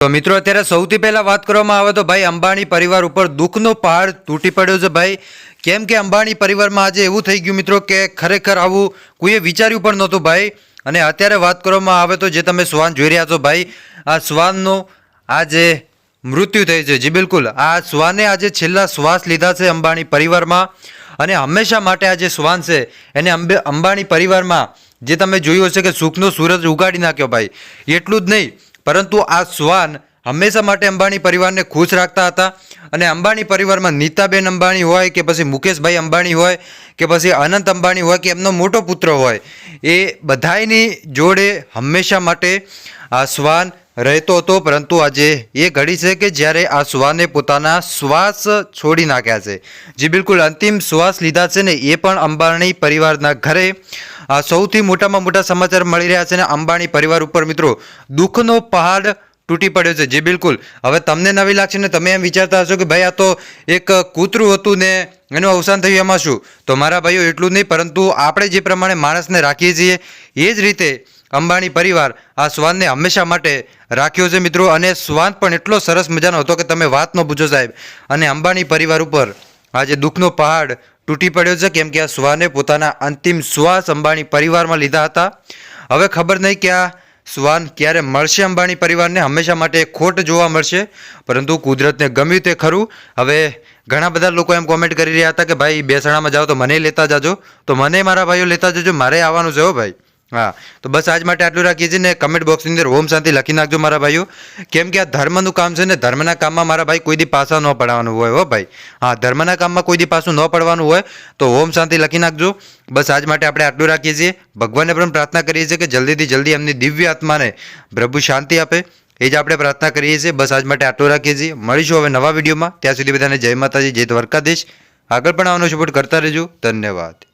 તો મિત્રો, અત્યારે સૌથી પહેલાં વાત કરવામાં આવે તો ભાઈ, અંબાણી પરિવાર ઉપર દુઃખનો પહાડ તૂટી પડ્યો છે ભાઈ. કેમ કે અંબાણી પરિવારમાં આજે એવું થઈ ગયું મિત્રો કે ખરેખર આવું કોઈએ વિચાર્યું પણ નહોતું ભાઈ. અને અત્યારે વાત કરવામાં આવે તો જે તમે શ્વાન જોઈ રહ્યા છો ભાઈ, આ શ્વાનનો આજે મૃત્યુ થઈ છે. જી બિલકુલ, આ શ્વાને આજે છેલ્લા શ્વાસ લીધા છે અંબાણી પરિવારમાં. અને હંમેશા માટે આ જે શ્વાન છે, એને અંબે, અંબાણી પરિવારમાં જે તમે જોયું હશે કે સુખનો સૂરજ ઉગાડી નાખ્યો ભાઈ. એટલું જ નહીં પરંતુ આ શ્વાન હંમેશા માટે અંબાણી પરિવારને ખુશ રાખતા હતા અને અંબાણી પરિવારમાં નીતાબેન અંબાણી હોય કે પછી મુકેશભાઈ અંબાણી હોય કે પછી અનંત અંબાણી હોય કે એમનો મોટો પુત્ર હોય, એ બધાયની જોડે હંમેશા માટે આ શ્વાન રહેતો હતો, પરંતુ આજે એ ઘડી છે કે જ્યારે આ શ્વાને પોતાના શ્વાસ છોડી નાખ્યા છે. જે બિલકુલ, અંતિમ શ્વાસ લીધા છે ને એ પણ અંબાણી પરિવારના ઘરે. સૌથી મોટામાં મોટા સમાચાર મળી રહ્યા છે ને અંબાણી પરિવાર ઉપર મિત્રો, દુઃખનો પહાડ તૂટી પડ્યો છે. જે બિલકુલ, હવે તમને નવી લાગશે ને તમે એમ વિચારતા હશો કે ભાઈ આ તો એક કૂતરું હતું ને એનું અવસાન થયું, એમાં શું? તો મારા ભાઈઓ, એટલું નહીં, પરંતુ આપણે જે પ્રમાણે માણસને રાખીએ છીએ, એ જ રીતે અંબાણી પરિવાર આ શ્વાનને હંમેશા માટે રાખ્યો છે મિત્રો. અને શ્વાન પણ એટલો સરસ મજાનો હતો કે તમે વાત ન પૂછો સાહેબ. અને અંબાણી પરિવાર ઉપર આજે દુઃખનો પહાડ તૂટી પડ્યો છે કેમ કે આ શ્વાને પોતાના અંતિમ શ્વાસ અંબાણી પરિવારમાં લીધા હતા. હવે ખબર નહીં કે આ શ્વાન ક્યારે મળશે અંબાણી પરિવારને. હંમેશા માટે ખોટ જોવા મળશે. પરંતુ કુદરતને ગમ્યું તે ખરું. હવે ઘણા બધા લોકો એમ કોમેન્ટ કરી રહ્યા હતા કે, ભાઈ, બેસણામાં જાઓ તો મને લેતા જાજો. તો મને મારા ભાઈઓ લેતા જજો. મારે આવવાનું છે હો ભાઈ. હા, તો બસ આજ માટે આટલું રાખીએ છીએ ને કમેન્ટ બોક્સની અંદર ઓમ શાંતિ લખી નાખજો મારા ભાઈઓ. કેમ કે આ ધર્મનું કામ છે ને ધર્મના કામમાં મારા ભાઈ કોઈ દી પાછા ન પડવાનું હોય, હો ભાઈ. હા, ધર્મના કામમાં કોઈ દી પાછું ન પડવાનું હોય, તો ઓમ શાંતિ લખી નાખજો. બસ આજ માટે આપણે આટલું રાખીએ છીએ. ભગવાનને પણ પ્રાર્થના કરીએ છીએ કે જલ્દીથી જલ્દી એમની દિવ્ય આત્માને પ્રભુ શાંતિ આપે. એ જ આપણે પ્રાર્થના કરીએ છીએ. બસ આજ માટે આટલું રાખીએ છીએ. મળીશું હવે નવા વિડીયોમાં. ત્યાં સુધી બધાને જય માતાજી, જય દ્વારકાધીશ. આગળ પણ આવવાનો સપોર્ટ કરતા રહેજો. ધન્યવાદ.